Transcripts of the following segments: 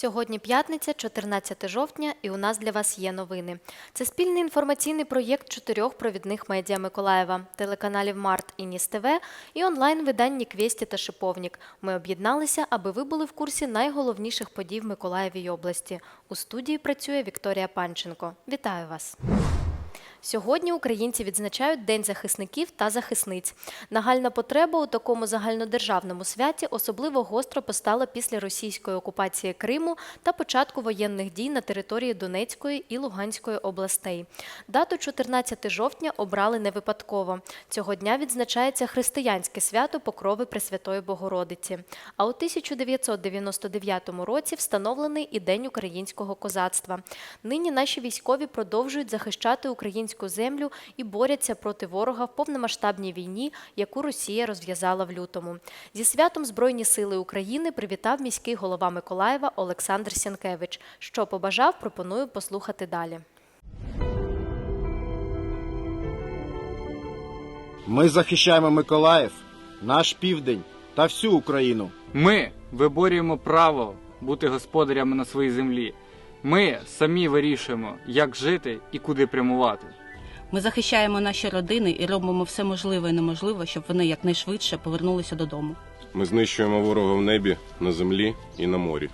Сьогодні п'ятниця, 14 жовтня, і у нас для вас є новини. Це спільний інформаційний проєкт чотирьох провідних медіа Миколаєва, телеканалів Март і Ніс ТВ і онлайн-видань Квєсті та Шиповнік. Ми об'єдналися, аби ви були в курсі найголовніших подій в Миколаєвій області. У студії працює Вікторія Панченко. Вітаю вас! Сьогодні українці відзначають День захисників та захисниць. Нагальна потреба у такому загальнодержавному святі особливо гостро постала після російської окупації Криму та початку воєнних дій на території Донецької і Луганської областей. Дату 14 жовтня обрали не випадково. Цього дня відзначається християнське свято Покрови Пресвятої Богородиці. А у 1999 році встановлений і День українського козацтва. Нині наші військові продовжують захищати українську землю і борються проти ворога в повномасштабній війні, яку Росія розв'язала в лютому. Зі святом Збройні сили України привітав міський голова Миколаєва Олександр Сянкевич. Що побажав, пропоную послухати далі. Ми захищаємо Миколаїв, наш південь та всю Україну. Ми виборюємо право бути господарями на своїй землі. Ми самі вирішуємо, як жити і куди прямувати. Ми захищаємо наші родини і робимо все можливе і неможливе, щоб вони якнайшвидше повернулися додому. Ми знищуємо ворога в небі, на землі і на морі.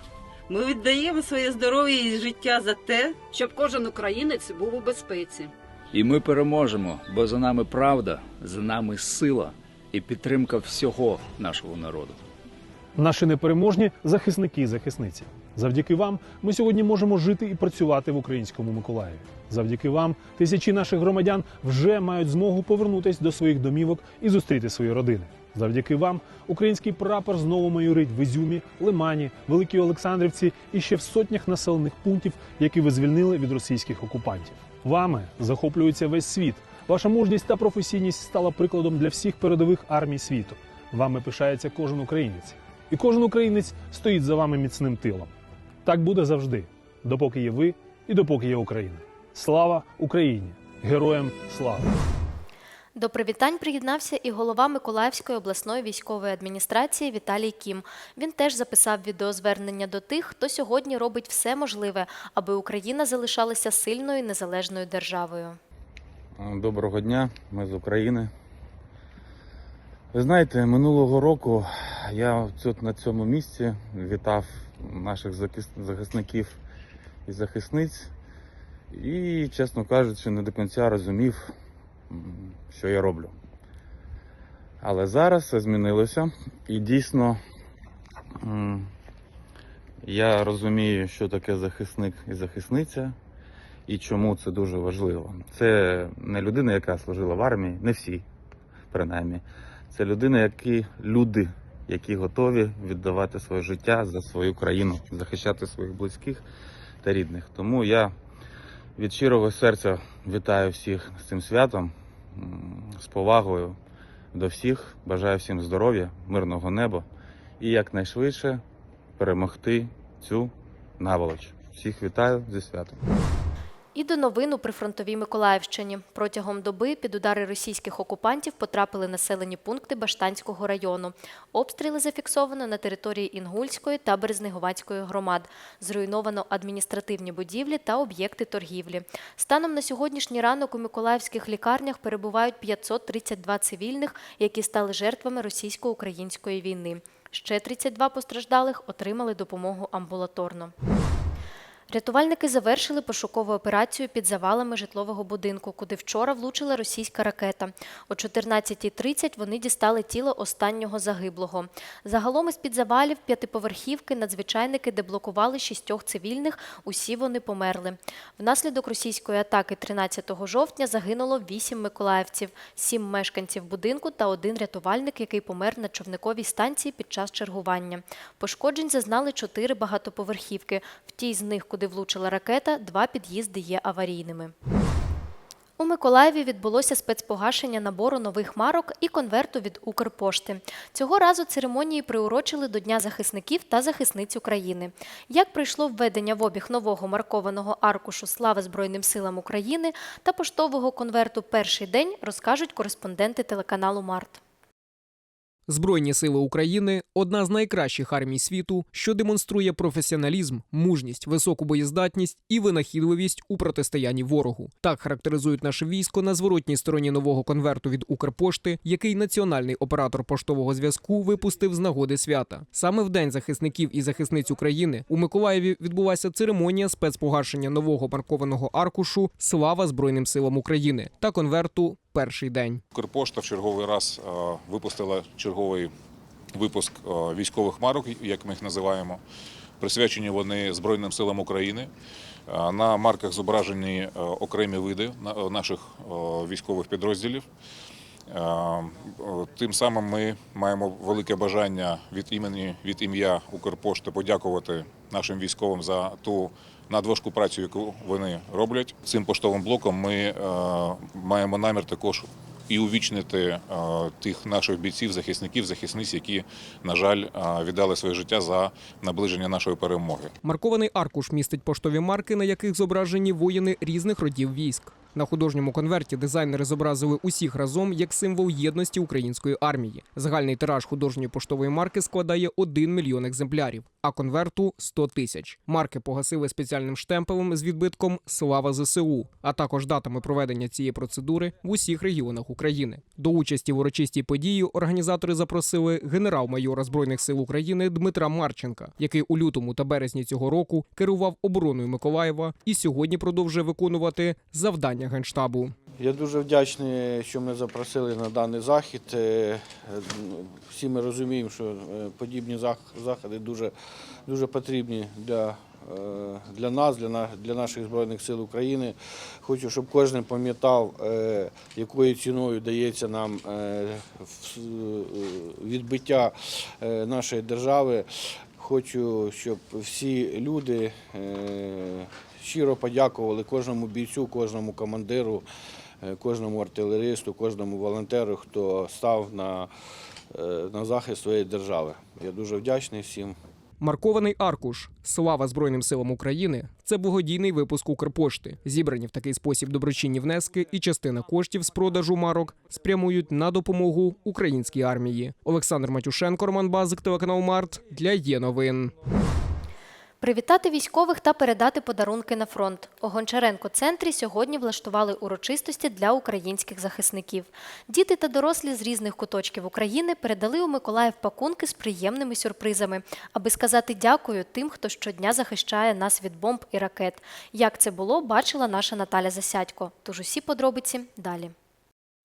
Ми віддаємо своє здоров'я і життя за те, щоб кожен українець був у безпеці. І ми переможемо, бо за нами правда, за нами сила і підтримка всього нашого народу. Наші непереможні захисники і захисниці. Завдяки вам ми сьогодні можемо жити і працювати в українському Миколаєві. Завдяки вам тисячі наших громадян вже мають змогу повернутися до своїх домівок і зустріти свої родини. Завдяки вам український прапор знову майорить в Ізюмі, Лимані, Великій Олександрівці і ще в сотнях населених пунктів, які ви звільнили від російських окупантів. Вами захоплюється весь світ. Ваша мужність та професійність стала прикладом для всіх передових армій світу. Вами пишається кожен українець, і кожен українець стоїть за вами міцним тилом. Так буде завжди, допоки є ви і допоки є Україна. Слава Україні! Героям слава! До привітань приєднався і голова Миколаївської обласної військової адміністрації Віталій Кім. Він теж записав відеозвернення до тих, хто сьогодні робить все можливе, аби Україна залишалася сильною незалежною державою. Доброго дня, ми з України. Ви знаєте, минулого року я тут на цьому місці вітав наших захисників і захисниць і, чесно кажучи, не до кінця розумів, що я роблю. Але зараз все змінилося і дійсно я розумію, що таке захисник і захисниця, і чому це дуже важливо. Це не людина, яка служила в армії, не всі, принаймні. Це людина, які люди, які готові віддавати своє життя за свою країну, захищати своїх близьких та рідних. Тому я від щирого серця вітаю всіх з цим святом, з повагою до всіх. Бажаю всім здоров'я, мирного неба і якнайшвидше перемогти цю наволоч. Всіх вітаю зі святом. І до новин у прифронтовій Миколаївщині. Протягом доби під удари російських окупантів потрапили населені пункти Баштанського району. Обстріли зафіксовано на території Інгульської та Березнеговацької громад. Зруйновано адміністративні будівлі та об'єкти торгівлі. Станом на сьогоднішній ранок у миколаївських лікарнях перебувають 532 цивільних, які стали жертвами російсько-української війни. Ще 32 постраждалих отримали допомогу амбулаторно. Рятувальники завершили пошукову операцію під завалами житлового будинку, куди вчора влучила російська ракета. О 14.30 вони дістали тіло останнього загиблого. Загалом із-під завалів п'ятиповерхівки надзвичайники деблокували шістьох цивільних, усі вони померли. Внаслідок російської атаки 13 жовтня загинуло вісім миколаївців, сім мешканців будинку та один рятувальник, який помер на човниковій станції під час чергування. Пошкоджень зазнали чотири багатоповерхівки. В тій з них, куди влучила ракета, два під'їзди є аварійними. У Миколаєві відбулося спецпогашення набору нових марок і конверту від Укрпошти. Цього разу церемонії приурочили до Дня захисників та захисниць України. Як пройшло введення в обіг нового маркованого аркушу Слава Збройним силам України та поштового конверту перший день, розкажуть кореспонденти телеканалу Март. Збройні сили України одна з найкращих армій світу, що демонструє професіоналізм, мужність, високу боєздатність і винахідливість у протистоянні ворогу. Так характеризують наше військо на зворотній стороні нового конверту від Укрпошти, який національний оператор поштового зв'язку випустив з нагоди свята. Саме в день захисників і захисниць України у Миколаєві відбулася церемонія спецпогашення нового маркованого аркушу Слава Збройним силам України та конверту Перший день. Укрпошта в черговий раз е, випустила черговий випуск е, військових марок, як ми їх називаємо. Присвячені вони Збройним силам України. Е, На марках зображені окремі види на- наших військових підрозділів. Тим самим ми маємо велике бажання від імені від ім'я Укрпошти подякувати нашим військовим за ту надважку працю, яку вони роблять. Цим поштовим блоком ми е, маємо намір також і увічнити е, тих наших бійців, захисників, захисниць, які, на жаль, е, віддали своє життя за наближення нашої перемоги. Маркований аркуш містить поштові марки, на яких зображені воїни різних родів військ. На художньому конверті дизайнери зобразили усіх разом як символ єдності української армії. Загальний тираж художньої поштової марки складає 1 мільйон екземплярів, а конверту 100 тисяч. Марки погасили спеціальним штемпелем з відбитком Слава ЗСУ, а також датами проведення цієї процедури в усіх регіонах України. До участі в урочистій події організатори запросили генерал-майора збройних сил України Дмитра Марченка, який у лютому та березні цього року керував обороною Миколаєва і сьогодні продовжує виконувати завдання генштабу. Я дуже вдячний, що ми запросили на даний захід. Е, Всі ми розуміємо, що е, подібні заходи дуже, дуже потрібні для, е, для нас, для, для наших Збройних сил України. Хочу, щоб кожен пам'ятав, якою ціною дається нам відбиття нашої держави. Хочу, щоб всі люди щиро подякували кожному бійцю, кожному командиру, е, кожному артилеристу, кожному волонтеру, хто став на, е, на захист своєї держави. Я дуже вдячний всім. Маркований аркуш Слава Збройним силам України це благодійний випуск Укрпошти. Зібрані в такий спосіб доброчинні внески і частина коштів з продажу марок спрямують на допомогу українській армії. Олександр Матюшенко, Роман Базик, телеканал Март для є новин. Привітати військових та передати подарунки на фронт. У Гончаренко центрі сьогодні влаштували урочистості для українських захисників. Діти та дорослі з різних куточків України передали у Миколаїв пакунки з приємними сюрпризами, аби сказати дякую тим, хто щодня захищає нас від бомб і ракет. Як це було, бачила наша Наталя Засядько. Тож усі подробиці далі.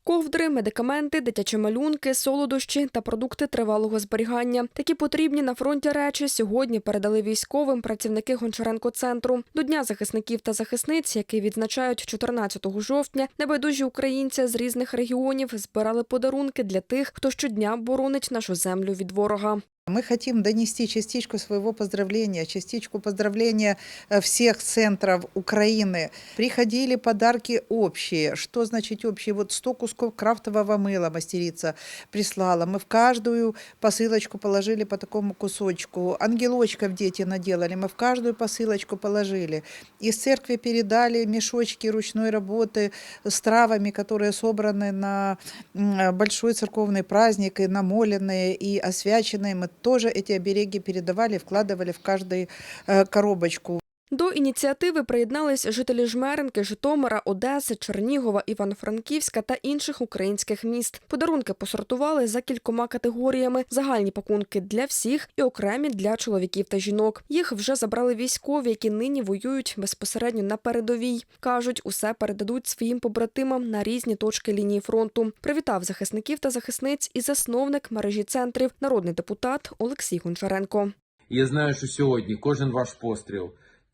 Ковдри, медикаменти, дитячі малюнки, солодощі та продукти тривалого зберігання. Такі потрібні на фронті речі сьогодні передали військовим працівники Гончаренко центру. До Дня захисників та захисниць, який відзначають 14 жовтня, небайдужі українці з різних регіонів збирали подарунки для тих, хто щодня боронить нашу землю від ворога. Мы хотим донести частичку своего поздравления, частичку поздравления э, всех центров Украины. Приходили подарки общие. Что значит общие? Вот 100 кусков крафтового мыла мастерица прислала. Мы в каждую посылочку положили по такому кусочку. Ангелочков дети наделали. Мы в каждую посылочку положили. Из церкви передали мешочки ручной работы с травами, которые собраны на м, большой церковный праздник и намоленные, и освяченные. Мы тоже эти обереги передавали, вкладывали в каждую э, коробочку. До ініціативи приєднались жителі Жмеринки, Житомира, Одеси, Чернігова, Івано-Франківська та інших українських міст. Подарунки посортували за кількома категоріями: загальні пакунки для всіх і окремі для чоловіків та жінок. Їх вже забрали військові, які нині воюють безпосередньо на передовій. кажуть, усе передадуть своїм побратимам на різні точки лінії фронту. Привітав захисників та захисниць і засновник мережі центрів, народний депутат Олексій Гончаренко. Я знаю, що сьогодні кожен ваш постріл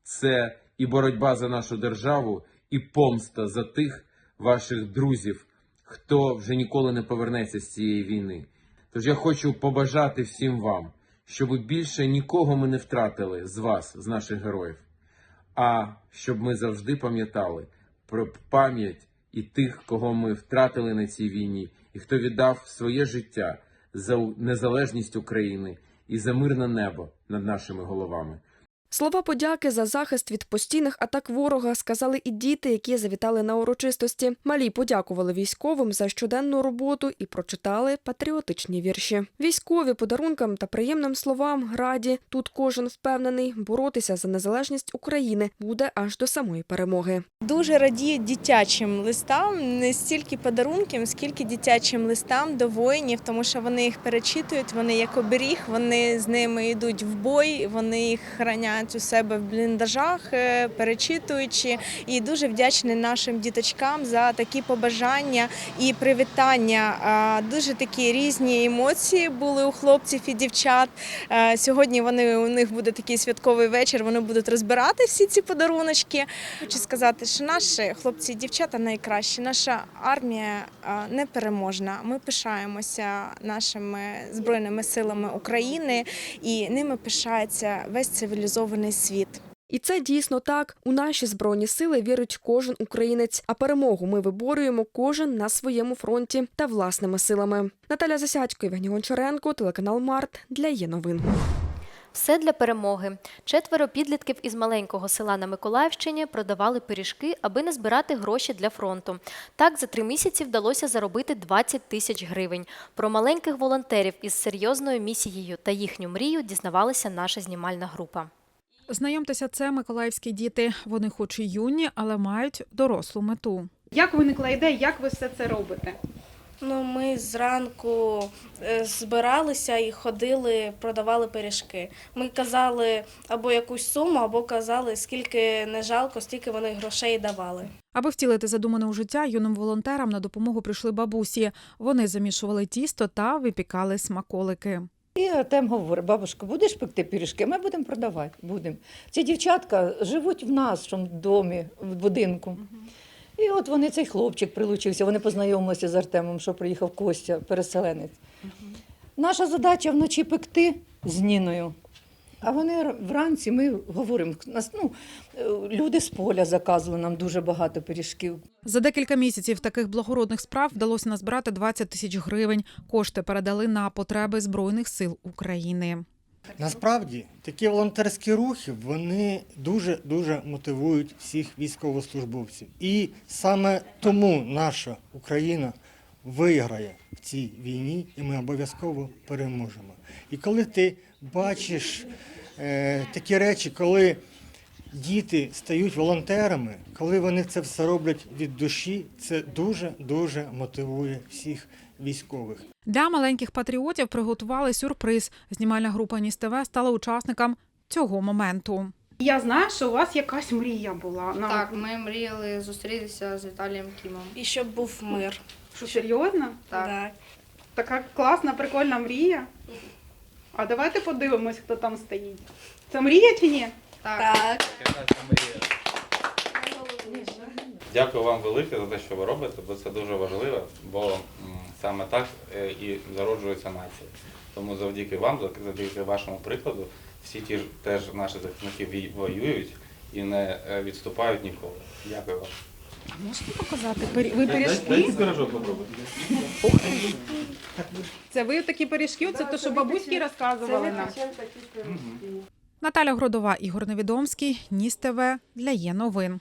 це і боротьба за нашу державу, і помста за тих ваших друзів, хто вже ніколи не повернеться з цієї війни. Тож я хочу побажати всім вам, щоб більше нікого ми не втратили з вас, з наших героїв, а щоб ми завжди пам'ятали про пам'ять і тих, кого ми втратили на цій війні, і хто віддав своє життя за незалежність України і за мирне небо над нашими головами. Слова подяки за захист від постійних атак ворога сказали і діти, які завітали на урочистості. Малі подякували військовим за щоденну роботу і прочитали патріотичні вірші. Військові подарункам та приємним словам раді. Тут кожен впевнений, боротися за незалежність України буде аж до самої перемоги. Дуже радію дитячим листам, не стільки подарункам, скільки дитячим листам до воїнів, тому що вони їх перечитують, вони як оберіг, вони з ними йдуть в бой, вони їх хранять у себе в бліндажах, е, перечитуючи. І дуже вдячні нашим діточкам за такі побажання і привітання. Дуже такі різні емоції були у хлопців і дівчат. Е, Сьогодні вони у них буде такий святковий вечір. Вони будуть розбирати всі ці подаруночки. Хочу сказати, що наші хлопці і дівчата найкращі. Наша армія а, непереможна. Ми пишаємося нашими збройними силами України, і ними пишається весь цивілізований світ. І це дійсно так. У наші збройні сили вірить кожен українець. А перемогу ми виборюємо кожен на своєму фронті та власними силами. Наталя Засядько, Євгеній Гончаренко, телеканал Март для є новин. Все для перемоги. Четверо підлітків із маленького села на Миколаївщині продавали пиріжки, аби не збирати гроші для фронту. Так за три місяці вдалося заробити 20 тисяч гривень. Про маленьких волонтерів із серйозною місією та їхню мрію дізнавалася наша знімальна група. Знайомтеся, це миколаївські діти. Вони хоч і юні, але мають дорослу мету. Як виникла ідея, як ви все це робите? Ну, ми зранку е, збиралися і ходили, продавали пиріжки. Ми казали або якусь суму, або казали, скільки не жалко, стільки вони грошей давали. Аби втілити задумане у життя, юним волонтерам на допомогу прийшли бабусі. Вони замішували тісто та випікали смаколики. І Артем говорить, бабушка, будеш пекти пиріжки? Ми будемо продавати. Будемо. Ці дівчатка живуть в нашому домі, в будинку. І от вони, цей хлопчик прилучився, вони познайомилися з Артемом, що приїхав Костя, переселенець. Наша задача вночі пекти з Ніною. А вони вранці ми говоримо, нас, ну, е, люди з поля заказували нам дуже багато пиріжків. За декілька місяців таких благородних справ вдалося назбирати 20 тисяч гривень. Кошти передали на потреби Збройних сил України. Насправді такі волонтерські рухи вони дуже дуже мотивують всіх військовослужбовців. І саме тому наша Україна виграє в цій війні, і ми обов'язково переможемо. І коли ти бачиш е, такі речі, коли діти стають волонтерами, коли вони це все роблять від душі, це дуже дуже мотивує всіх військових. Для маленьких патріотів приготували сюрприз. Знімальна група Ніс ТВ стала учасником цього моменту. Я знаю, що у вас якась мрія була. На... Так, ми мріяли зустрітися з Віталієм Кімом. І щоб був мир. Що серйозно? Так. Така класна, прикольна мрія. А давайте подивимось, хто там стоїть. Це мрія чи ні? Так. Дякую вам велике за те, що ви робите, бо це дуже важливо, бо саме так е, і зароджується нація. Тому завдяки вам, завдяки вашому прикладу, всі ті ж теж наші захисники вій- воюють і не е, відступають ніколи. Дякую вам. Можете показати? Ви пиріжки? пирожок попробуйте. Це ви такі пиріжки? Це те, що бабуськи розказували нам? Наталя Гродова, Ігор Невідомський, Ніс ТВ для є новин.